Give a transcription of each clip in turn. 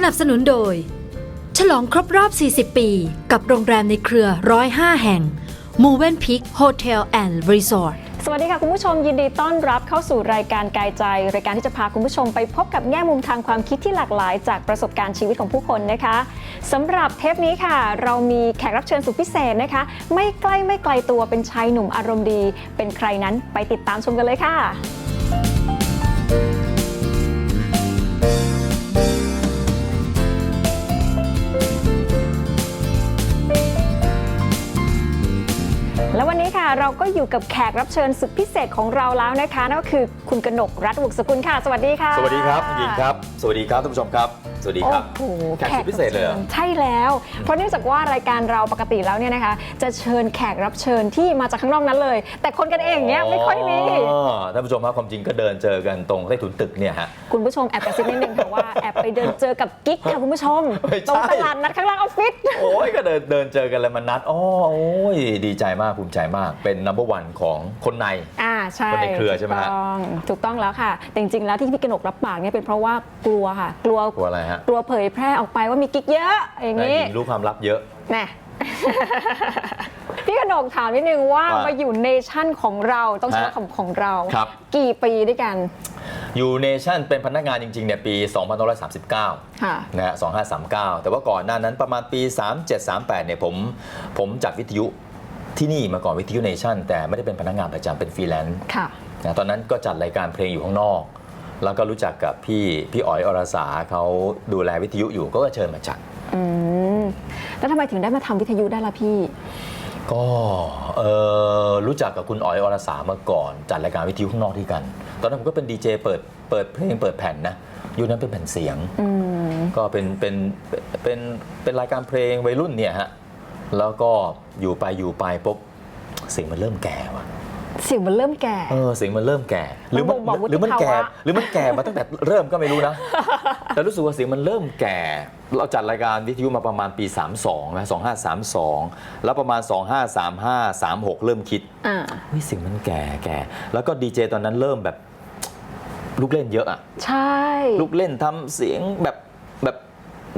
สนับสนุนโดย ฉลองครบรอบ 40 ปี กับโรงแรมในเครือ 105 แห่ง m o v e n Peak Hotel and Resort สวัสดีค่ะ คุณผู้ชมยินดีต้อนรับเข้าสู่รายการกายใจ รายการที่จะพาคุณผู้ชมไปพบกับแง่มุมทางความคิดที่หลากหลาย จากประสบการณ์ชีวิตของผู้คนนะคะสำหรับเทปนี้ค่ะ เรามีแขกรับเชิญสุดพิเศษนะคะ ไม่ใกล้ไม่ไกลตัวเป็นชายหนุ่มอารมณ์ดี เป็นใครนั้นไปติดตามชมกันเลยค่ะ เราก็อยู่กับแขกรับเชิญสุดพิเศษของเราแล้วนะคะนั่นก็คือคุณกนกรัฐวุกสกุลค่ะ สวัสดีค่ะ สวัสดีครับคุณหญิงครับ สวัสดีครับท่านผู้ชมครับ สวัสดีครับโอ้โหแขกสุดพิเศษเลยเหรอรับชิญใช่แล้ว เพราะเนื่องจากว่ารายการเราปกติแล้วเนี่ยนะคะ จะเชิญแขกรับเชิญที่มาจากข้างนอกนั้นเลย แต่คนกันเองเนี่ยไม่ค่อยมี อ๋อท่านผู้ชมครับความจริงก็เดินเจอกันตรงใต้ถุนตึกเนี่ยฮะ คุณผู้ชมแอบกระซิบนิดนึงค่ะว่าแอบไปเดินเจอกับกิ๊กค่ะคุณผู้ชมไม่ใช่ ตรงตลาดนัดข้างล่างออฟฟิศ โอ้ยก็เดินเดินเจอกันแล้วมันนัดอ๋อโอ้ยดีใจมากภูมิใจมากเป็นนัมเบอร์วันของคนใน อ่าใช่คนในเครือใช่ไหมฮะถูกต้องถูกต้องแล้วค่ะ แต่จริงๆแล้วที่พี่กนกรับปากเนี่ยเป็นเพราะว่ากลัวค่ะ กลัวกลัวอะไรฮะกลัวเผยแพร่ออกไปว่ามีกิ๊กเยอะอย่างนายนี้หญิงรู้ความลับเยอะแน่พี่กนกถามนิดนึงว่าว่ามาอยู่เนชั่นของเราต้องใช้ฮะคำของเราครับกี่ปีด้วยกันยูเนชั่นเป็นพนักงานจริงๆเนี่ยปี 2539ค่ะนะฮะ 2539 แต่ว่าก่อนหน้านั้นประมาณปี 3738 เนี่ยผมผมจัดวิทยุที่นี่มาก่อนวิทยุเนชั่นแต่ไม่ได้เป็นพนักงานประจำเป็นฟรีแลนซ์ค่ะนะตอนนั้นก็จัดรายการเพลงอยู่ข้างนอก แล้วก็รู้จักกับพี่พี่อ๋อยอรสาเขาดูแลวิทยุอยู่ก็เชิญมาจัดอืมแล้วทำไมถึงได้มาทำวิทยุได้ล่ะพี่ ก็เออรู้จักกับคุณอ๋อยอรสามาก่อน จัดรายการวิทยุข้างนอกที่กัน ตอนนั้นผมก็เป็นดีเจเปิดเปิดเพลงเปิดแผ่นนะยุคนั้นเป็นแผ่นเสียงอืมก็เป็นเป็นเป็นเป็นรายการเพลงวัยรุ่นเนี่ยฮะแล้วก็อยู่ไปอยู่ไปปุ๊บเสียงมันเริ่มแก่ว่ะ เสียงมันเริ่มแก่ เออเสียงมันเริ่มแก่ หรือมันบ่งบอกวุฒิหรือมันแก่ ภาวะ หรือมันแก่มาตั้งแต่เริ่มก็ไม่รู้นะ แต่รู้สึกว่าเสียงมันเริ่มแก่ เราจัดรายการวิทยุมาประมาณปี 32นะ2532 แล้วประมาณ 2535 36 เริ่มคิดอ่า เฮ้ยเสียงมันแก่แก่ แล้วก็ดีเจตอนนั้นเริ่มแบบ ลูกเล่นเยอะอะ ใช่ ลูกเล่นทำเสียงแบบแบบ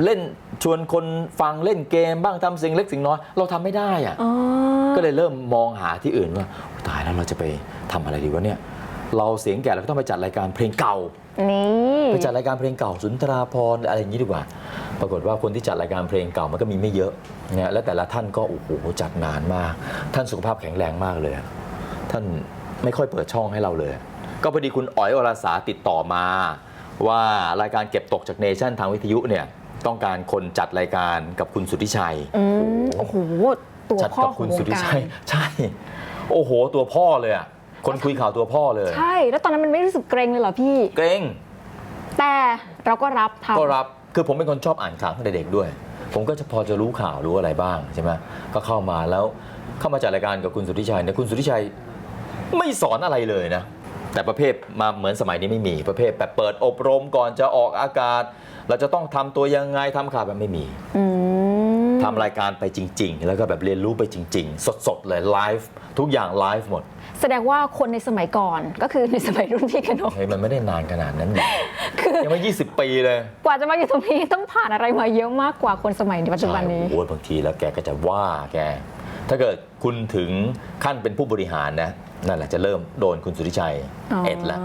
เล่นชวนคนฟังเล่นเกมบ้างทำเสียงเล็กเสียงน้อย เราทำไม่ได้อะอ๋อก็เลยเริ่มมองหาที่อื่นว่าตายแล้วเราจะไปทำอะไรดีวะเนี่ยเราเสียงแก่เราก็ต้องไปจัดรายการเพลงเก่านี่ไปจัดรายการเพลงเก่าสุนทราพรณ์อะไรอย่างนี้ดีกว่า ปรากฏว่าคนที่จัดรายการเพลงเก่ามันก็มีไม่เยอะเนี่ยและแต่ละท่านก็โอ้โหจัดนานมาก ท่านสุขภาพแข็งแรงมากเลย ท่านไม่ค่อยเปิดช่องให้เราเลย ก็พอดีคุณอ๋อยอรสาติดต่อมา ว่ารายการเก็บตกจากเนชั่นทางวิทยุเนี่ย ต้องการคนจัดรายการกับคุณสุทธิชัย อืมโอ้โห ตัวจัดพ่อกับขอคุงณวสุงทธิกาชัรยใช่ โอ้โห ตัวพ่อเลยอะคนคุยข่าวตัวพ่อเลย ใช่ แล้วตอนนั้นมันไม่รู้สึกเกรงเลยเหรอพี่ เกรง แต่เราก็รับทำ ก็รับ คือผมเป็นคนชอบอ่านข่าวตั้งแต่เด็กด้วย ผมก็จะพอจะรู้ข่าวรู้อะไรบ้างใช่ไหมก็เข้ามาแล้วเข้ามาจัดรายการกับคุณสุทธิชัยเนี่ยคุณสุทธิชัยไม่สอนอะไรเลยนะ แต่ประเภทมาเหมือนสมัยนี้ไม่มีประเภทแบบเปิดอบรมก่อนจะออกอากาศ เราจะต้องทำตัวยังไงทำข่าวแบบไม่มีอืมทำรายการไปจริง ๆ แล้วก็แบบเรียนรู้ไปจริง ๆ สดๆเลยไลฟ์ทุกอย่างไลฟ์หมด แสดงว่าคนในสมัยก่อนก็คือในสมัยรุ่นพี่กนกเฮ้ยมันไม่ได้นานขนาดนั้นหรอกยังไม่20 ปีเลย กว่าจะมาอยู่ตรงนี้ต้องผ่านอะไรมาเยอะมากกว่าคนสมัยในปัจจุบันนี้ใช่โอ้ยบางทีแล้วแกก็จะว่าแก ถ้าเกิดคุณถึงขั้นเป็นผู้บริหารนะนั่นแหละจะเริ่มโดนคุณสุทธิชัยเอ็ดละ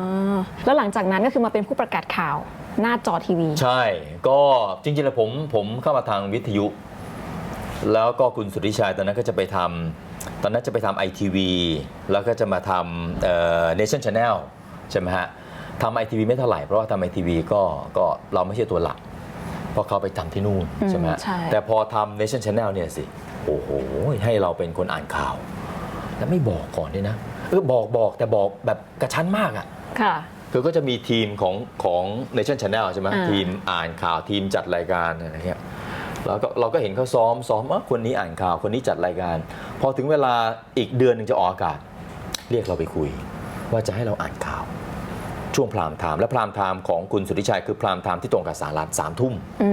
แล้วหลังจากนั้นก็คือมาเป็นผู้ประกาศข่าว หน้าจอทีวี ใช่ ก็จริงๆแล้วผมผมเข้ามาทางวิทยุ แล้วก็คุณสุทธิชัยตอนนั้นก็จะไปทำตอนนั้นจะไปทำไอทีวีแล้วก็จะมาทำเนชั่นชาแนลใช่ไหมฮะทำไอทีวีไม่เท่าไหร่ เพราะว่าทำไอทีวีก็ก็เราไม่ใช่ตัวหลัก เพราะเขาไปทำที่นู่นอืมใช่ไหมฮะใช่ แต่พอทำ Nation Channel เนี่ยสิ โอ้โห ให้เราเป็นคนอ่านข่าว แล้วไม่บอกก่อนด้วยนะเออบอกบอกแต่บอกแบบกระชั้นมากอะ่ะค่ะ คือก็จะมีทีมของของ Nation Channel ใช่ไหมอ่า ทีมอ่านข่าวทีมจัดรายการอะไรเงี้ยแล้วก็เราก็เห็นเขาซ้อมซ้อมว่าคนนี้อ่านข่าวคนนี้จัดรายการ พอถึงเวลาอีกเดือนหนึ่งจะออกอากาศ เรียกเราไปคุย ว่าจะให้เราอ่านข่าว ช่วงพรามไทม์และพรามไทม์ของคุณสุทธิชัยคือพรามไทม์ที่ตรงกับสารัฐสามทุ่ม อื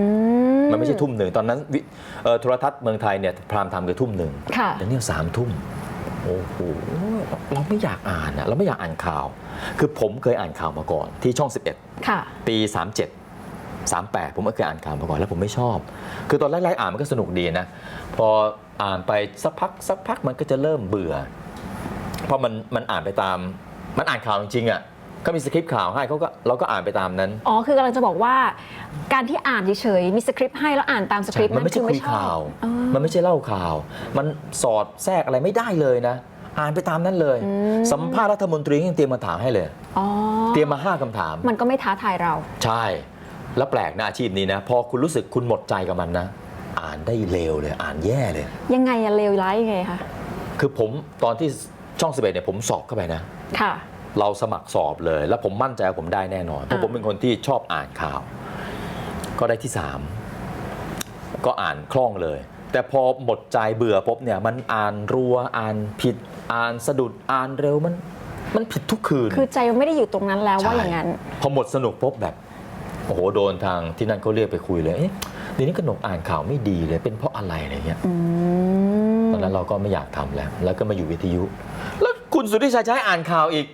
ม มันไม่ใช่ทุ่มหนึ่งตอนนั้นวิเอ่อโทรทัศน์เมืองไทยเนี่ยพรามไทม์คือทุ่มหนึ่งค่ะ แต่เนี่ยสามทุ่ม โอ้โหเราไม่อยากอ่านอะเราไม่อยากอ่านข่าว คือผมเคยอ่านข่าวมาก่อน ที่ช่อง 11ค่ะปี 37 38 ผมก็เคยอ่านข่าวมาก่อนแล้วผมไม่ชอบ คือตอนแรกๆอ่านมันก็สนุกดีนะ พออ่านไปสักพักสักพักมันก็จะเริ่มเบื่อ เพราะมันมันอ่านไปตามมันอ่านข่าวจริงๆอะ ก็มีสคริปต์ข่าวให้เขาก็เราก็อ่านไปตามนั้นอ๋อคือกำลังจะบอกว่า การที่อ่านเฉยๆมีสคริปต์ให้แล้วอ่านตามสคริปต์มันไม่ใช่อคุยข่าวอ๋อ มันไม่ใช่เล่าข่าว มันสอดแทรกอะไรไม่ได้เลยนะ อ่านไปตามนั้นเลยสัมภาษณ์รัฐมนตรียังเตรียมมาถามให้เลย อ๋อเตรียมมาห้าคำถาม มันก็ไม่ท้าทายเรา ใช่ แล้วแปลกนะอาชีพนี้นะ พอคุณรู้สึกคุณหมดใจกับมันนะ อ่านได้เลวเลย อ่านแย่เลย ยังไงอะเลวร้ายยังไงคะคือผมตอนที่ช่องสิบเอ็ดเนี่ยผมสอบเข้าไปนะ ค่ะ เราสมัครสอบเลย แล้วผมมั่นใจว่าผมได้แน่นอน เพราะอ่าผมเป็นคนที่ชอบอ่านข่าว ก็ได้ที่3ก็อ่านคล่องเลย แต่พอหมดใจเบื่อปุ๊บเนี่ยมันอ่านรัวอ่านผิดอ่านสะดุดอ่านเร็วมันมันผิดทุกคืน คือใจมันไม่ได้อยู่ตรงนั้นแล้วว่าใช่อย่างนั้น พอหมดสนุกปุ๊บแบบโอ้โหโดนทางที่นั่นเขาเรียกไปคุยเลยเอ๊ะเดี๋ยวนี้กนกอ่านข่าวไม่ดีเลยเป็นเพราะอะไรอะไรเงี้ยอืมตอนนั้นเราก็ไม่อยากทำแล้ว แล้วก็มาอยู่วิทยุแล้ว คุณสุทธิชัยจะให้อ่านข่าวอีก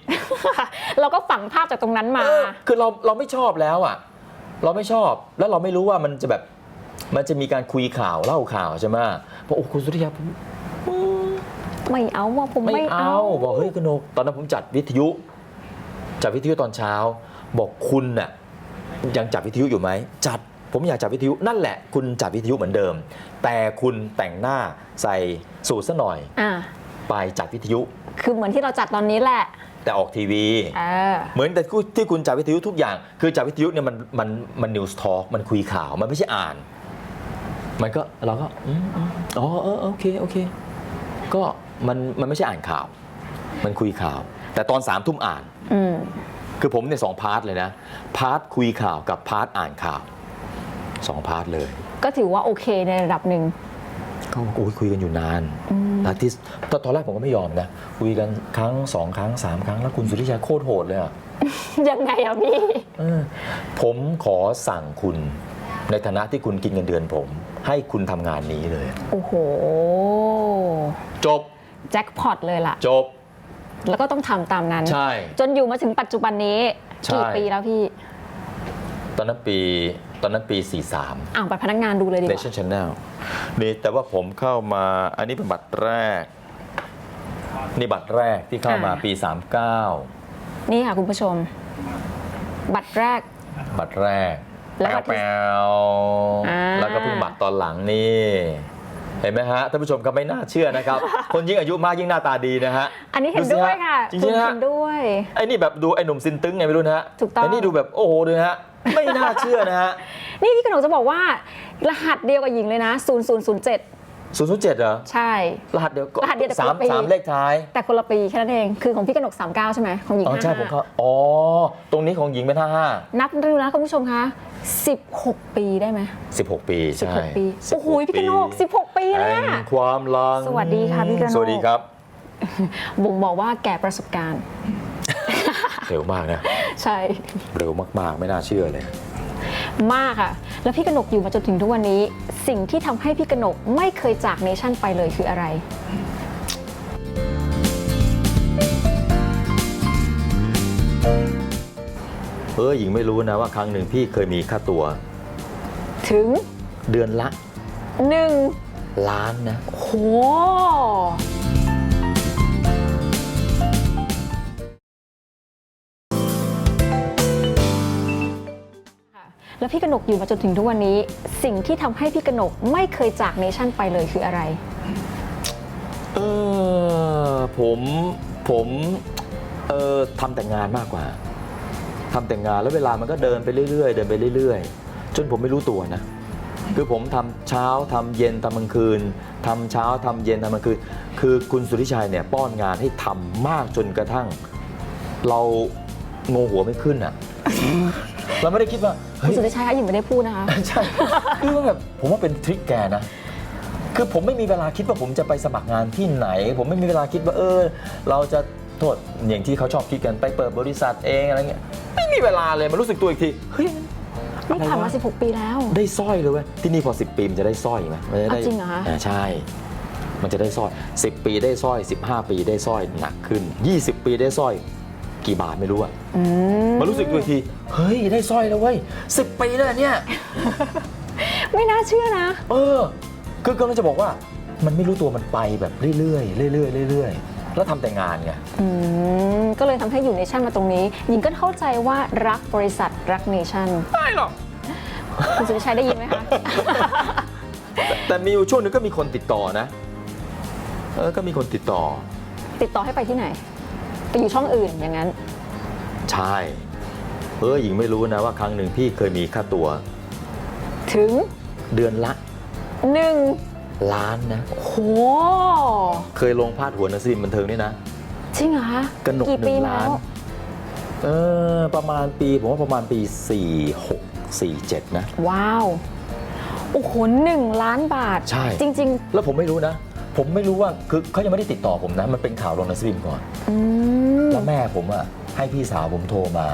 เราก็ฝังภาพจากตรงนั้นมา เออคือเราเราไม่ชอบแล้วอะ เราไม่ชอบแล้วเราไม่รู้ว่ามันจะแบบมันจะมีการคุยข่าวเล่าข่าวใช่ไหมเพราะโอ้คุณสุธิยาผมไม่เอาว่าผมไม่ไม่เอาเอาบอกเฮ้ยกนกตอนนั้นผมจัดวิทยุ จัดวิทยุตอนเช้า บอกคุณน่ะยังจัดวิทยุอยู่ไหมจัดผมอยากจัดวิทยุนั่นแหละ คุณจัดวิทยุเหมือนเดิม แต่คุณแต่งหน้าใส่สูทซะหน่อย อ่า ไปจัดวิทยุ คือเหมือนที่เราจัดตอนนี้แหละ แต่ออกทีวี เออ เหมือนแต่ที่คุณจัดวิทยุทุกอย่าง คือจัดวิทยุเนี่ยมันมันมันนิวส์ทอล์กมันคุยข่าวมันไม่ใช่อ่าน มันก็เราก็อืมอืมอ๋อเออโอเคโอเค ก็มันมันไม่ใช่อ่านข่าว มันคุยข่าว แต่ตอนสามทุ่มอ่าน อืม คือผมเนี่ยสองพาร์ทเลยนะ พาร์ทคุยข่าวกับพาร์ทอ่านข่าวสองพาร์ทเลย ก็ถือว่าโอเคในระดับหนึ่ง ก็โอ้ยคุยกันอยู่นานอาทิตย์ตอนตอนแรกผมก็ไม่ยอมนะ คุยกันครั้งสองครั้งสามครั้งแล้วคุณสุทธิชัยโคตรโหดเลยอะยังไงอะพี่เออผมขอสั่งคุณในฐานะที่คุณกินเงินเดือนผม ให้คุณทำงานนี้เลย โอ้โห จบ แจ็คพอตเลยล่ะ จบ แล้วก็ต้องทำตามนั้น ใช่ จนอยู่มาถึงปัจจุบันนี้ใช่กี่ปีแล้วพี่ ตอนนั้นปี ตอนนั้นปี 43 อ่างบัตรพนักงานดูเลยดีกว่า Nation Channel นี่แต่ว่าผมเข้ามาอันนี้เป็นบัตรแรก นี่บัตรแรกที่เข้ามาอ่า ปี 39 นี่ค่ะคุณผู้ชม บัตรแรก บัตรแรกแล้วบัตรที่แปวอ่าๆแล้วก็เพิ่งบัตรตอนหลังนี่ เห็นไหมฮะท่านผู้ชมก็ไม่น่าเชื่อนะครับ คนยิ่งอายุมากยิ่งหน้าตาดีนะฮะอันนี้เห็นสิด้วยฮค่ะจริงๆนะฮะ เห็นด้วย ไอ้นี่แบบดูไอ้หนุ่มซินตึงไงไม่รู้นะฮะถูกต้อง ไอ้นี่ดูแบบโอ้โหดูนะฮะ ไม่น่าเชื่อนะฮะ นี่พี่กนกจะบอกว่า รหัสเดียวกับหญิงเลยนะ 0007ศูนย์ศูนย์เจ็ดเหรอ ใช่ รหัสเดียวก็รหัสเดียวแต่สามคนละปี สามเลขท้าย แต่คนละปีแค่นั้นเอง คือของพี่กนก 39 ใช่ไหมของหญิงอ๋อใช่55ผมเข้าอ๋อ ตรงนี้ของหญิงเป็นห้าห้านับดูนะคุณผู้ชมคะ 16 ปีได้ไหมสิบหกปีใช่16 ปี โอ้โห พี่กนก 16 ปีเลยแห่งอะความลังสวัสดีค่ะพี่กนก สวัสดีครับ บ่งบอกว่าแก่ประสบการณ์ เร็วมากนะ ใช่ เร็วมากๆ ไม่น่าเชื่อเลย มากค่ะ แล้วพี่กนกอยู่มาจนถึงทุกวันนี้ สิ่งที่ทำให้พี่กนกไม่เคยจากเนชั่นไปเลยคืออะไร เออหญิงไม่รู้นะว่าครั้งหนึ่งพี่เคยมีค่าตัว ถึงเดือนละ1ล้านนะ โห แล้วพี่กนกอยู่มาจนถึงทุกวันนี้ สิ่งที่ทำให้พี่กนกไม่เคยจากเนชั่นไปเลยคืออะไร เออผมผมเออทำแต่งานมากกว่าทำแต่งานแล้วเวลามันก็เดินไปเรื่อยๆ เดินไปเรื่อยๆ จนผมไม่รู้ตัวนะ คือผมทำเช้าทำเย็นทำกลางคืนทำเช้าทำเย็นทำกลางคืน คือคุณสุทธิชัยเนี่ยป้อนงานให้ทำมากจนกระทั่ง เรางงหัวไม่ขึ้นอะ เราไม่ได้คิดว่าคุเฮ้ณยสุดท้ายหญิงไม่ได้พูดนะคะ ใช่คือว่าแบบผมว่าเป็นทริคแกนะ คือผมไม่มีเวลาคิดว่าผมจะไปสมัครงานที่ไหน ผมไม่มีเวลาคิดว่าเออ เราจะโทษอย่างที่เขาชอบคิดกันไปเปิดบริษัทเองอะไรเงี้ยไม่มีเวลาเลยมันรู้สึกตัวอีกทีเฮ้ย นี่ผ่านมาอะไรวะ16 ปีแล้ว ได้สร้อยเลยเว้ยที่นี่พอ 10 ปีมันจะได้สร้อยไหมมันจะได้อะจริงเหรอคะาใช่ มันจะได้สร้อย 10 ปีได้สร้อย 15 ปีได้สร้อยหนักขึ้น 20 ปีได้สร้อย กี่บาทไม่รู้อะอืมมารู้สึกตัวอีกที เฮ้ย ได้สร้อยแล้วเว้ยสิบปีแล้วเนี่ย ไม่น่าเชื่อนะ เออ คือกำลังจะบอกว่า มันไม่รู้ตัวมันไปแบบเรื่อยๆเรื่อยๆเรื่อยๆแล้วทำแต่งานไง อืม ก็เลยทำให้อยู่เนชั่นมาตรงนี้ หญิงก็เข้าใจว่ารักบริษัทรักเนชั่นไม่หรอก คุณสุริชัยได้ยินไหมคะ แต่มีอยู่ช่วงหนึงก็มีคนติดต่อนะ เออ ก็มีคนติดต่อ ติดต่อให้ไปที่ไหน ไปอยู่ช่องอื่นอย่างนั้น ใช่ เออหญิงไม่รู้นะว่าครั้งหนึ่งพี่เคยมีค่าตัว ถึงเดือนละหนึ่งล้านนะโหเคยลงพาดหัวหนังสือพิมพ์บันเทิงนี่นะจริงเหรอคะกระหนกกี่หปีนึ่งมาล้านแล้วเออประมาณปีผมว่าประมาณปี 46 47 นะ ว้าว โอ้โหหนึ่งล้านบาท ใช่ จริงแล้วผมไม่รู้นะ ผมไม่รู้ว่าคือเขายังไม่ได้ติดต่อผมนะ มันเป็นข่าวลงหนังสือพิมพ์ก่อนๆอืมแล้วแม่ผมอะให้พี่สาวผมโทรมา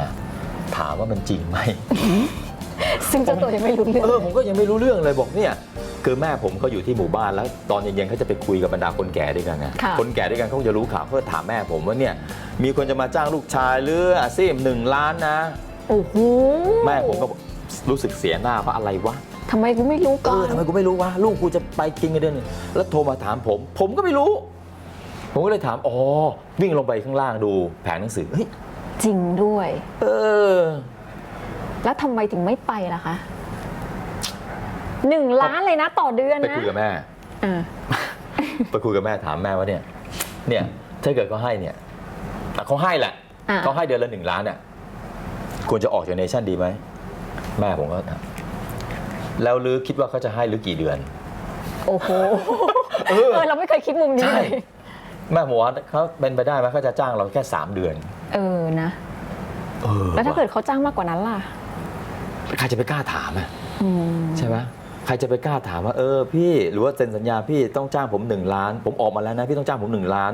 ถามว่ามันจริงไหม ซึ่งเจ้าตัวยังไม่รู้เรื่องเออผมก็ยังไม่รู้เรื่องเลยบอกเนี่ยคือแม่ผมเขาอยู่ที่หมู่บ้านแล้วตอนเย็นๆเขาจะไปคุยกับบรรดาคนแก่ด้วยกันไงค่ะ คนแก่ด้วยกันเขาจะรู้ข่าวเขาก็ถามแม่ผมว่าเนี่ยมีคนจะมาจ้างลูกชายหรืออาซีมหนึ่งล้านนะ โอ้โห แม่ผมก็รู้สึกเสียหน้าเพราะอะไรวะ ทำไมกูไม่รู้เอก่ออน ทำไมกูไม่รู้วะลูกกูจะไปกินกันเดือนหนึงแล้วโทรมาถามผม ผมก็ไม่รู้ ผมก็เลยถามอ๋อวิ่งลงไปข้างล่างดูแผงหนังสือเฮ้ยจริงด้วย เออ แล้วทำไมถึงไม่ไปล่ะคะหนึ่งล้านเลยนะ ต่อเดือนไปนะคุยกับแม่ อ่าไปคุยกับแม่ถามแม่ว่าเนี่ย เนี่ยถ้าเกิดเขาให้เนี่ยอะเขาให้แหละอะเขาให้เดือนละหนึ่งล้านเนี่ยควรจะออกจากเนชั่นดีไหมแม่ผมก็ถาม แล้วลือคิดว่าเขาจะให้หรือกี่เดือน โอ้โหเอเอออเราไม่เคยคิดมุมนี้ใช่เลยแม่ผมว่าเขาเป็นไปได้ไหมเขาจะจ้างเราแค่ 3 เดือน เออนะ เออแล้วถ้าเกิดเขาจ้างมากกว่านั้นล่ะ ใครจะไปกล้าถามอะอืม ใช่ไหมใครจะไปกล้าถามว่าเออพี่หรือว่าเซ็นสัญญาพี่ต้องจ้างผม 1 ล้าน ผมออกมาแล้วนะพี่ต้องจ้างผม 1 ล้าน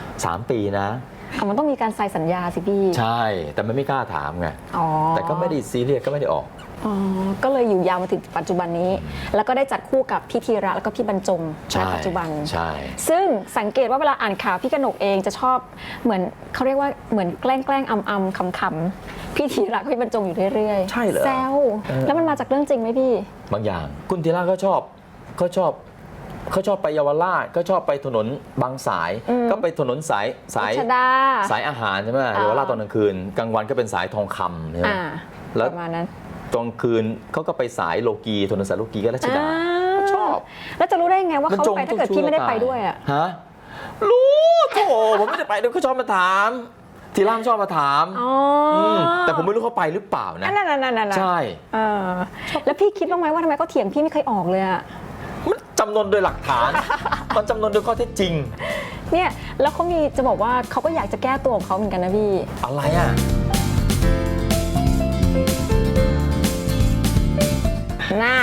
3 ปีนะ เอามันต้องมีการใส่สัญญาสิพี่ ใช่แต่มันไม่กล้าถามไง อ๋อแต่ก็ไม่ได้ซีเรียสก็ไม่ได้ออก อ๋อ ก็เลยอยู่ยาวมาถึงปัจจุบันนี้ แล้วก็ได้จัดคู่กับพี่ธีระแล้วก็พี่บรรจงใช่ณปัจจุบัน ใช่ ซึ่งสังเกตว่าเวลาอ่านข่าวพี่กนกเองจะชอบเหมือนเขาเรียกว่าเหมือนแกล้งแกล้งอำอำคำคำๆพี่ธีระกับพี่บรรจงอยู่เรื่อยๆใช่เหรอแซวเออ แล้วมันมาจากเรื่องจริงไหมพี่ บางอย่าง คุณธีระก็ชอบเขาชอบเขาชอบไปเยาวราชก็ชอบไปถนนบางสาย อืม ก็ไปถนนสายสาย รัชดา สายอาหารใช่ไหมเยาวราชตอนกลางคืนกลางวันก็เป็นสายทองคำใช่ไหมอ่าแล้วประมาณนั้น ตอนกลางคืนเขาก็ไปสายโลกีถนนสายโลกีก็รัชดาอ่าชอบแล้วจะรู้ได้ไงว่าเขาจงไปถ้าเกิดพี่ไม่ได้ไปด้วยอะฮะรู้โถผมไม่ได้ไปเดี๋ยวเขาชอบมาถาม ทีร่ามชอบมาถามอ๋ออมแต่ผมไม่รู้เขาไปหรือเปล่านะอันนั่นนั่นนั่นนั่นใช่เออแล้วพี่คิดบ้างไหมว่าทำไมเขาเถียงพี่ไม่เคยออกเลยอะมันจำนวนโดยหลักฐาน มันจำนวนโดยข้อเท็จจริง เนี่ยแล้วเขามีจะบอกว่าเขาก็อยากจะแก้ตัวของเขาเหมือนกันนะพี่ อะไรอะ น่า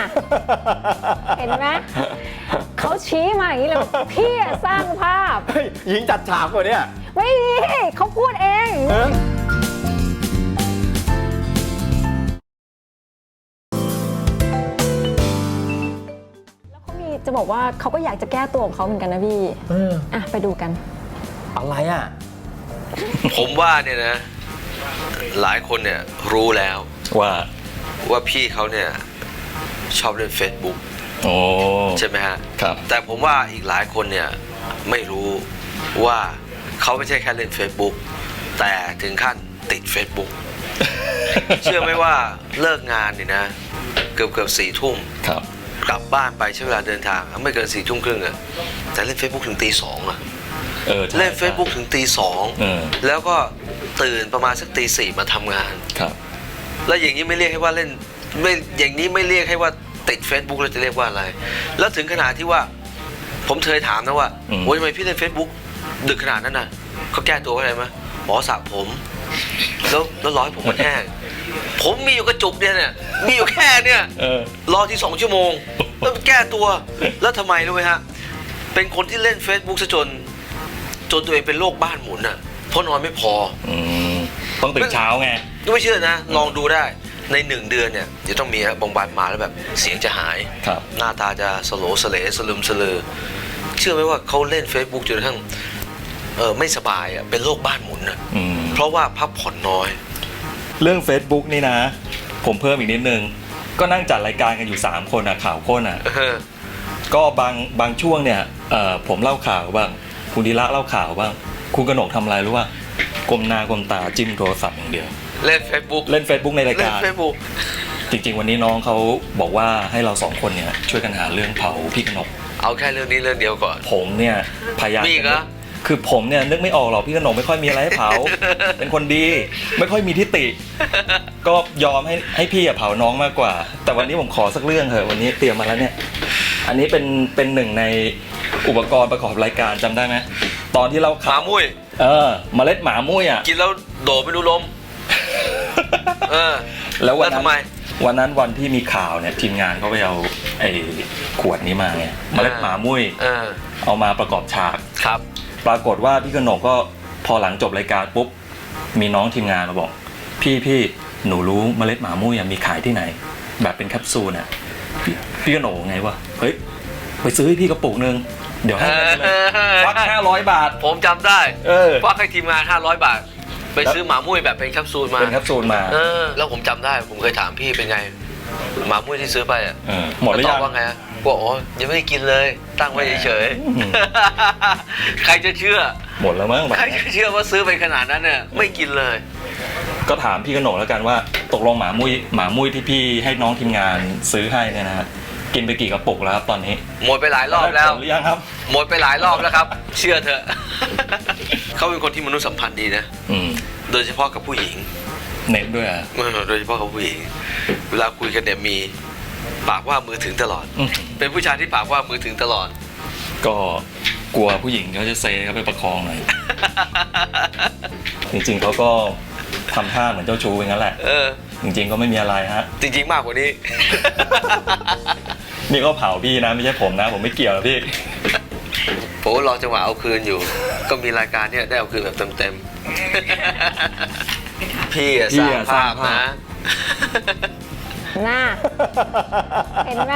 เห็นไหมเขาชี้มาอย่างนี้เลยบอกพี่อะสร้างภาพ เฮ้ยหญิงจัดฉากกว่าเนี่ยไม่มีเขาพูดเอง เออแล้วเขามีจะบอกว่าเขาก็อยากจะแก้ตัวของเขาเหมือนกันนะพี่เอออะไปดูกัน อะไรอะ ผมว่าเนี่ยนะ หลายคนเนี่ยรู้แล้วว่าว่าพี่เขาเนี่ย ชอบเล่น Facebook โอ้ใช่ไหมฮะ ครับ แต่ผมว่าอีกหลายคนเนี่ยไม่รู้ว่าเขาไม่ใช่แค่เล่น Facebook แต่ถึงขั้นติด Facebook เชื่อไหมว่าเลิกงานเนี่ยนะ เกือบเกือบสี่ทุ่มครับ กลับบ้านไปใช้เวลาเดินทางไม่เกินสี่ทุ่มครึ่งอะแต่เล่น Facebook ถึงตีสองอะเออใช่เล่น Facebook ถึงตีสองเออ แล้วก็ตื่นประมาณสักตีสี่มาทำงาน ครับ แล้วอย่างนี้ไม่เรียกให้ว่าเล่น ไม่อย่างนี้ไม่เรียกให้ว่าติด Facebook เราจะเรียกว่าอะไร แล้วถึงขนาดที่ว่าผมเคยถามนะว่าอืม โอ้ยทำไมพี่เล่น Facebook ดึกขนาดนั้นน่ะเขาแก้ตัวว่าอะไรไหมอ๋อสระผม แล้วแล้วร้อยผมมันแห้ง ผมมีอยู่กระจุกเนี่ยเนี่ยมีอยู่แค่เนี่ย เออ รอที่สองชั่วโมง แล้วแก้ตัว แล้วทำไมรู้ไหมฮะ เป็นคนที่เล่น Facebook ซะจน จนตัวเองเป็นโรคบ้านหมุนอะเพราะนอนไม่พอ อืมต้องตื่นเช้าไง ไม่เชื่อนะ ลองดูได้ ในหนึ่งเดือนเนี่ยจะต้องมีบางวันมาแล้วแบบเสียงจะหายครับหน้าตาจะสโลสเลสลืมสลือ เชื่อไหมว่าเขาเล่น Facebook จนกระทั่งเออไม่สบายอะเป็นโรคบ้านหมุนอะอืมเพเพราะว่าพักผ่อนน้อย เรื่อง Facebook นี่นะ ผมเพิ่มอีกนิดนึง ก็นั่งจัดรายการกันอยู่ 3 คนอะข่าวข้นอะเออก็บางบางช่วงเนี่ยเอ่อผมเล่าข่าวบ้างคุณดีละเล่าข่าวบ้าง คุณกนกทำอะไรรู้ว่าก้มหน้าก้มตาจิ้มโทรศัพท์อย่างเดียว เล่น Facebook เล่น Facebook ในรายเล่นการ Facebook จริง ๆ วันนี้น้องเขาบอกว่าให้เราสองคนเนี่ยช่วยกันหาเรื่องเผาพี่กนก เอาแค่เรื่องนี้เรื่องเดียวก่อน ผมเนี่ยพยายามมีอีกเหรอ คือผมเนี่ยนึกไม่ออกหรอกพี่กนกไม่ค่อยมีอะไรให้เผา เป็นคนดี ไม่ค่อยมีทิฏฐิก็ยอมให้ให้พี่อะเผาน้องมากกว่า แต่วันนี้ผมขอสักเรื่องเถอะวันนี้เตรียมมาแล้วเนี่ย อันนี้เป็นเป็นหนึ่งในอุปกรณ์ประกอบรายการจำได้ไหมตอนที่เราหขัมาบมุ้ยเออเมล็ดหมามุ้ยอะ กินแล้วโดดไม่รู้ลม เออ แล้ววันแล้วนั้ทำไมนวันนั้นวันที่มีข่าวเนี่ยทีมงานเขาไปเอาไอ้ขวดนี้มาไงเมล็ดหมามุ้ยเออ เอามาประกอบฉาก ครับ ปรากฏว่าพี่กนกก็พอหลังจบรายการปุ๊บมีน้องทีมงานมาบอก พี่พี่หนูรู้เมล็ดหมามุ้ยอะมีขายที่ไหน แบบเป็นแคปซูลน่ะพี่พี่กนกไงวะเฮ้ยไปซื้อให้พี่กระปุกนึงเดี๋ยวให้เงินเลยวักห้าร้อยบาท ผมจำได้เออว่าให้ทีมงาน 500 บาท ไปซื้อหมามุ้ยแบบเป็นแคปซูลมาเป็นแคปซูลมา เออแล้วผมจำได้ผมเคยถามพี่เป็นไง หมามุ้ยที่ซื้อไปอะเออหมดหรือตยัอบงว่าไงอะบอกอ๋อยังไม่ได้กินเลย ตั้งไว้เฉยอืมๆใครจะเชื่อ หมดแล้วมั้งแบบใครเนี้ยจะเชื่อว่าซื้อไปขนาดนั้นเนี่ยไม่กินเลย ก็ถามพี่กนกแล้วกันว่า ตกลงหมามุ้ยหมามุ้ยที่พี่ให้น้องทีมงานซื้อให้เนี่ยนะฮะ กินไปกี่กระปุกแล้วครับตอนนี้หมดไปหลายรอบแล้วหมดหรือยังครับ หมดไปหลายรอบแล้วครับ เชื่อเถอะ เขาเป็นคนที่มนุษยสัมพันธ์ดีนะ อืมโดยเฉพาะกับผู้หญิงเน้นด้วยอะเออโดยเฉพาะกับผู้หญิง เวลาคุยกันเนี่ยมีปากว่ามือถึงตลอด อืมเป็นผู้ชายที่ปากว่ามือถึงตลอด ก็กลัวผู้หญิงเขาจะเซเขาไปประคองหน่อย จริงๆเขาก็ทำท่าเหมือนเจ้าชู้อย่างนั้นแหละ เออ จริงๆก็ไม่มีอะไรฮะ จริงๆมากกว่านี้ นี่ก็เผาพี่นะไม่ใช่ผมนะ ผมไม่เกี่ยวนะพี่ ผมรอจังหวะเอาคืนอยู่ ก็มีรายการเนี่ยได้เอาคืนแบบเต็มๆ พี่อะพี่สร้างอะสร้าภางพภาพนะ หน้า เห็นไหม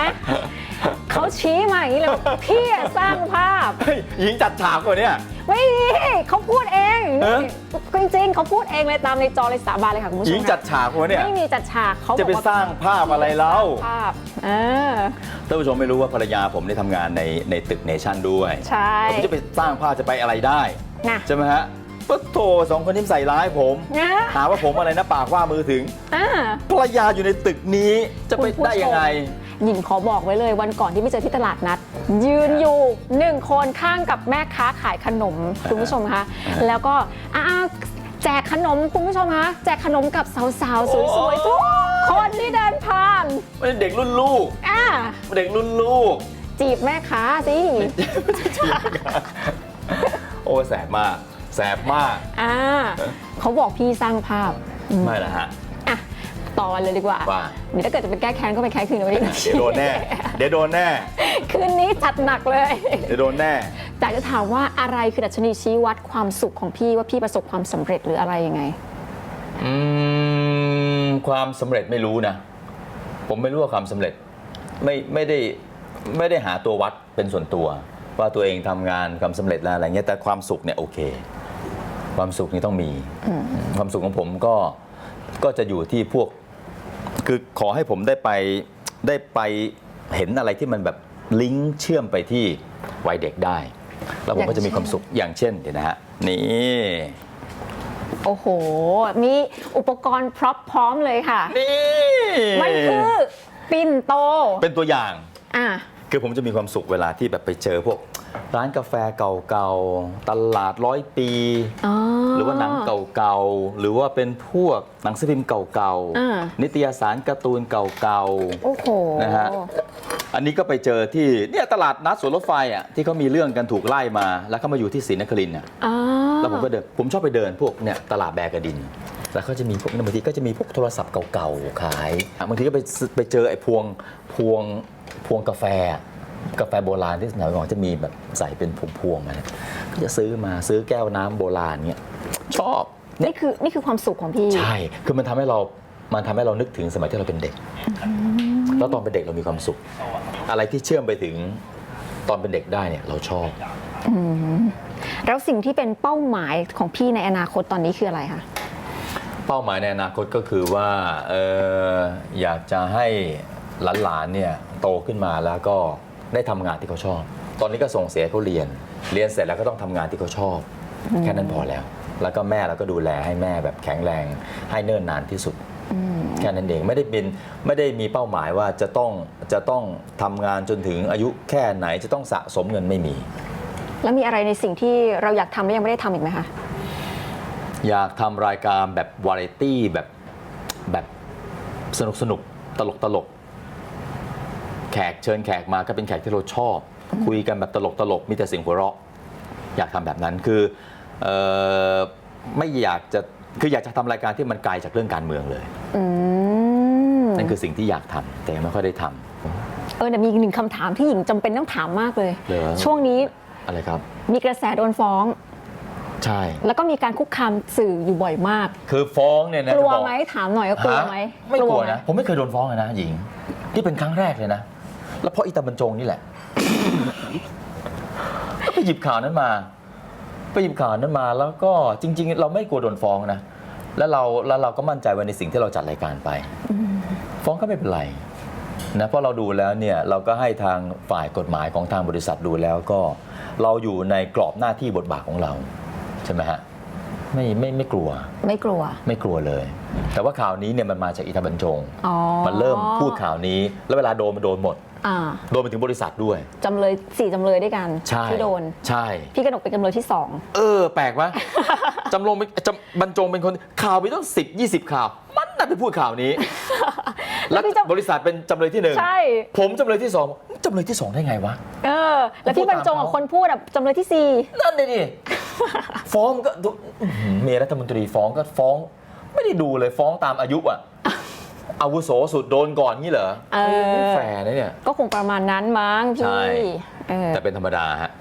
เขาชี้มาอย่างนี้เลยพี่อะสร้างภาพ เฮ้ยหญิงจัดฉากกว่าเนี่ย ไม่มีเขาพูดเองเออ จริงๆเขาพูดเองเลยตามในจอเลยสาบานเลยค่ะคุณผู้ชหมญิงจัดฉากกว่าเนี่ย ไม่มีจัดฉากเขาบจะอกไปว่าสร้างภาพอะไรเล่า ภาพเออท่านผู้ชมไม่รู้ว่าภรรยาผมได้ทำงานในในตึกเนชั่นด้วยใช่ผมจะไปสร้างภาพจะไปอะไรได้ นะใช่ไหมฮะปุ๊โถสองคนนี้ใส่ร้ายผม นะหาว่าผมอะไรนะปากว่ามือถึง อ่า ภรรยาอยู่ในตึกนี้จะไปคุณผู้ชม ได้ยังไง หญิงขอบอกไว้เลยวันก่อนที่ไปเจอที่ตลาดนัด ยืนอยู่หนึ่งคนข้างกับแม่ค้าขายขนมคุณผู้ชมคะอ่าแล้วก็อ้าวแจกขนมคุณผู้ชมคะแจกขนมกับสาวๆ สวยๆทุกคนที่เดินผ่านไม่ได้เด็กรุ่นลูกอ่าเด็กรุ่นลูก จีบแม่ค้าสิโอ้แสบมาก แสบมากอ่าเขาบอกพี่สร้างภาพอืมไม่ละฮะ อะต่อเลยดีกว่า ว่า เดี๋ยวถ้าเกิดจะไปแก้แค้นก็ไปแค้นคืนเอาไว้ดีกว่าเดี๋ยวโดนแน่ เดี๋ยวโดนแน่ คืนนี้จัดหนักเลยเดี๋ยวโดนแน่ แต่จะถามว่าอะไรคือดัชนีชี้วัดความสุขของพี่ว่าพี่ประสบความสำเร็จหรืออะไรยังไง อืมความสำเร็จไม่รู้นะ ผมไม่รู้ว่าความสำเร็จไม่ไม่ได้ไม่ได้หาตัววัดเป็นส่วนตัว ว่าตัวเองทำงานความสำเร็จแล้วอะไรเงี้ยแต่ความสุขเนี่ยโอเค ความสุขนี่ต้องมี ความสุขของผมก็ก็จะอยู่ที่พวก คือขอให้ผมได้ไปได้ไปเห็นอะไรที่มันแบบลิงก์เชื่อมไปที่วัยเด็กได้ แล้วผมก็จะมีความสุขอย่างเช่นเดี๋ยวนะฮะนี่โอ้โห มีอุปกรณ์พร็อพพร้อมเลยค่ะ นี่ มันคือปิ่นโต เป็นตัวอย่าง อะ คือผมจะมีความสุขเวลาที่แบบไปเจอพวกร้านกาแฟเก่าๆ ตลาดร้อยปี อ๋อ หรือว่าหนังเก่าๆ หรือว่าเป็นพวกหนังสือพิมพ์เก่าอ่านิตยสารการ์ตูนเก่า โอ้โห นะฮะ ๆ อันนี้ก็ไปเจอที่เนี่ยตลาดนัดสวนรถไฟอะที่เขามีเรื่องกันถูกไล่มา แล้วเขามาอยู่ที่ศรีนครินทร์อะ อ๋อแล้วผมก็เดิน ผมชอบไปเดินพวกเนี่ยตลาดแบกระดิน แล้วเขาจะมีพวกบางทีก็จะมีพวกโทรศัพท์เก่าๆขายบางทีก็ไปซื้อไปเจอไอ้พวงพวง พวงกาแฟอะกาแฟโบราณที่สมัยก่อนจะมีแบบใส่เป็นพวงๆมาเนี่ยก็จะซื้อมาซื้อแก้วน้ำโบราณเนี่ยชอบนี่คือนี่คือความสุขของพี่ ใช่ คือมันทำให้เรา มันทำให้เรานึกถึงสมัยที่เราเป็นเด็ก แล้วตอนเป็นเด็กเรามีความสุข อะไรที่เชื่อมไปถึงตอนเป็นเด็กได้เนี่ยเราชอบแล้วสิ่งที่เป็นเป้าหมายของพี่ในอนาคตตอนนี้คืออะไรคะ เป้าหมายในอนาคตก็คือว่าเอออยากจะให้ หลานๆเนี่ยโตขึ้นมาแล้วก็ได้ทำงานที่เขาชอบ ตอนนี้ก็ส่งเสียเขาเรียน เรียนเสร็จแล้วก็ต้องทำงานที่เขาชอบ แค่นั้นพอแล้ว แล้วก็แม่เราก็ดูแลให้แม่แบบแข็งแรงให้เนิ่นนานที่สุดแค่นั้นเองไม่ได้เป็นไม่ได้มีเป้าหมายว่าจะต้องจะต้องทำงานจนถึงอายุแค่ไหนจะต้องสะสมเงินไม่มี แล้วมีอะไรในสิ่งที่เราอยากทำแล้วยังไม่ได้ทำอีกไหมคะ อยากทำรายการแบบวาไรตี้แบบแบบสนุกสนุกตลกตลก แขกเชิญแขกมาก็เป็นแขกที่เราชอบ คุยกันแบบตลกตลกมีแต่เสียงหัวเราะ อยากทำแบบนั้นคือเออไม่อยากจะคืออยากจะทำรายการที่มันไกลจากเรื่องการเมืองเลยอืมนั่นคือสิ่งที่อยากทำแต่ยังไม่ค่อยได้ทำเออแต่มีอีกหนึ่งคำถามที่หญิงจำเป็นต้องถามมากเลยเหรอช่วงนี้อะไรครับ มีกระแสโดนฟ้องใช่ แล้วก็มีการคุกคามสื่ออยู่บ่อยมาก คือฟ้องเนี่ยนะกลัวจะบอกไหมถามหน่อยว่ากลัวไหมฮะไม่กลัวไหมนะ ผมไม่เคยโดนฟ้องเลยนะหญิง นี่เป็นครั้งแรกเลยนะ แล้วเพราะอีตาบรรจงนี่แหละ ก็ไปหยิบข่าวนั้นมา ไปหยิบข่าวนั้นมาแล้วก็จริง ๆ เราไม่กลัวโดนฟ้องนะ แล้วเราแล้วเราก็มั่นใจว่าในสิ่งที่เราจัดรายการไป ฟ้องก็ไม่เป็นไรนะเพราะเราดูแล้วเนี่ยเราก็ให้ทางฝ่ายกฎหมายของทางบริษัทดูแล้วก็ เราอยู่ในกรอบหน้าที่บทบาทของเรา ใช่ไหมฮะไม่ไม่ไม่กลัว ไม่กลัว ไม่กลัวเลย แต่ว่าข่าวนี้เนี่ยมันมาจากอิทาบรรจงอ๋อมันเริ่มพูดข่าวนี้ แล้วเวลาโดนมันโดนหมด อ่าโดนไปถึงบริษัทด้วย จำเลยสี่จำเลยด้วยกันใช่ที่โดน ใช่ พี่กนกเป็นจำเลยที่สอง เออ แปลกปะจำลองเป็นจำบรรจงเป็นคนข่าวไปต้องสิบยี่สิบข่าว มันน่ะไปพูดข่าวนี้ แล้วบริษัทเป็นจำเลยที่หนึ่งใช่ ผมจำเลยที่สองจำเลยที่สองได้ไงวะ เออ แล้วพี่บรรจงกับคนพูดอะจำเลยที่สี่ นั่นเลยดิ ฟ้องมันก็ดูอื้อหือเมียรัฐมนตรีฟ้องก็ฟ้อง ไม่ได้ดูเลยฟ้องตามอายุอะ อาวุโสสุดโดนก่อนงี้เหรอเออไม่แฟร์นะเนี่ย ก็คงประมาณนั้นมั้งใช่ พี่เออแต่เป็นธรรมดาฮะ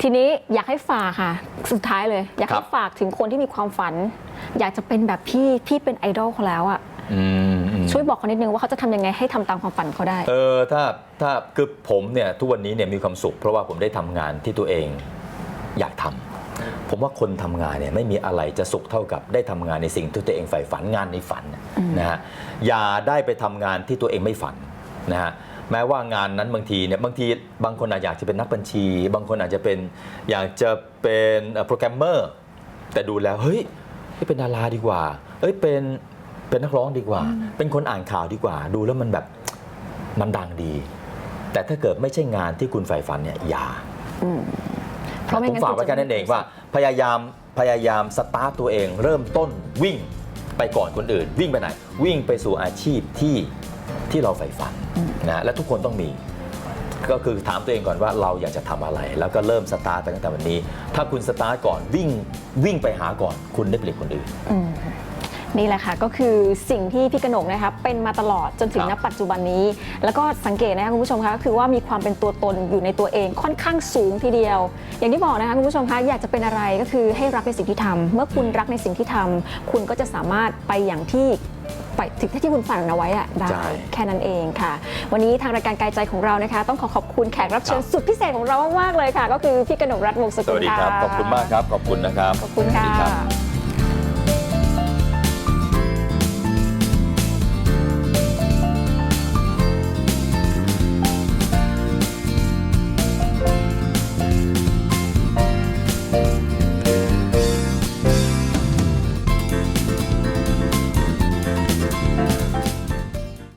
ทีนี้อยากให้ฝากค่ะ สุดท้ายเลย อยากครัให้บ ฝากถึงคนที่มีความฝัน อยากจะเป็นแบบพี่พี่เป็นไอดอลเขาแล้วอะอืมอืม ช่วยบอกเขานิดนึงว่าเขาจะทำยังไงให้ทำตามความฝันเขาได้ เออถ้าถ้าคือผมเนี่ยทุกวันนี้เนี่ยมีความสุข เพราะว่าผมได้ทำงานที่ตัวเองอยากทำ ผมว่าคนทำงานเนี่ยไม่มีอะไรจะสุขเท่ากับได้ทำงานในสิ่งที่ตัวเองใฝ่ฝันงานในฝันนะฮะอย่าได้ไปทำงานที่ตัวเองไม่ฝันนะฮะแม้ว่างานนั้นบางทีเนี่ยบางทีบางคนอาจอยากจะเป็นนักบัญชี บางคนอาจจะเป็นอยากจะเป็นโปรแกรมเมอร์แต่ดูแล้วเฮ้ยเฮ้ยเป็นดาราดีกว่า เอ้ยเป็นเป็นนักร้องดีกว่า เป็นคนอ่านข่าวดีกว่า ดูแล้วมันแบบมันดังดี แต่ถ้าเกิดไม่ใช่งานที่คุณใฝ่ฝันเนี่ยอย่า เพราะไม่ผมงั้นฝากไว้แค่นั้นเองว่า พยายามพยายามสตาร์ตตัวเอง เริ่มต้นวิ่งไปก่อนคนอื่น วิ่งไปไหน วิ่งไปสู่อาชีพที่ที่เราใฝ่ฝันนะและทุกคนต้องมี ก็คือถามตัวเองก่อนว่าเราอยากจะทำอะไร แล้วก็เริ่มสตาร์ตไปตั้งแต่วันนี้ ถ้าคุณสตาร์ทก่อนวิ่งวิ่งไปหาก่อนคุณได้เปรียบคนอื่น นี่แหละค่ะก็คือสิ่งที่พี่กนกนะคะเป็นมาตลอดจนถึงคณรับปัจจุบันนี้ แล้วก็สังเกตนะคะคุณผู้ชมคะก็คือว่ามีความเป็นตัวตนอยู่ในตัวเองค่อนข้างสูงทีเดียว อย่างที่บอกนะคะคุณผู้ชมคะอยากจะเป็นอะไรก็คือให้รักในสิ่งที่ทำเมื่อคุณรักในสิ่งที่ทำคุณก็จะสามารถไปอย่างที่ไปถึงที่คุณฝันเอาไว้อะได้ใช่แค่นั้นเองค่ะ วันนี้ทางรายการไกลใจของเรานะคะ ต้องขอขอบคุณแขกรับเชิญสุดพิเศษของเรามากๆเลยค่ะ ก็คือพี่กนกรัตน์วงศ์สสกุลวัสดีค่ะครับขอบคุณมากครับขอบคุณนะครับขอบคุณค่ะ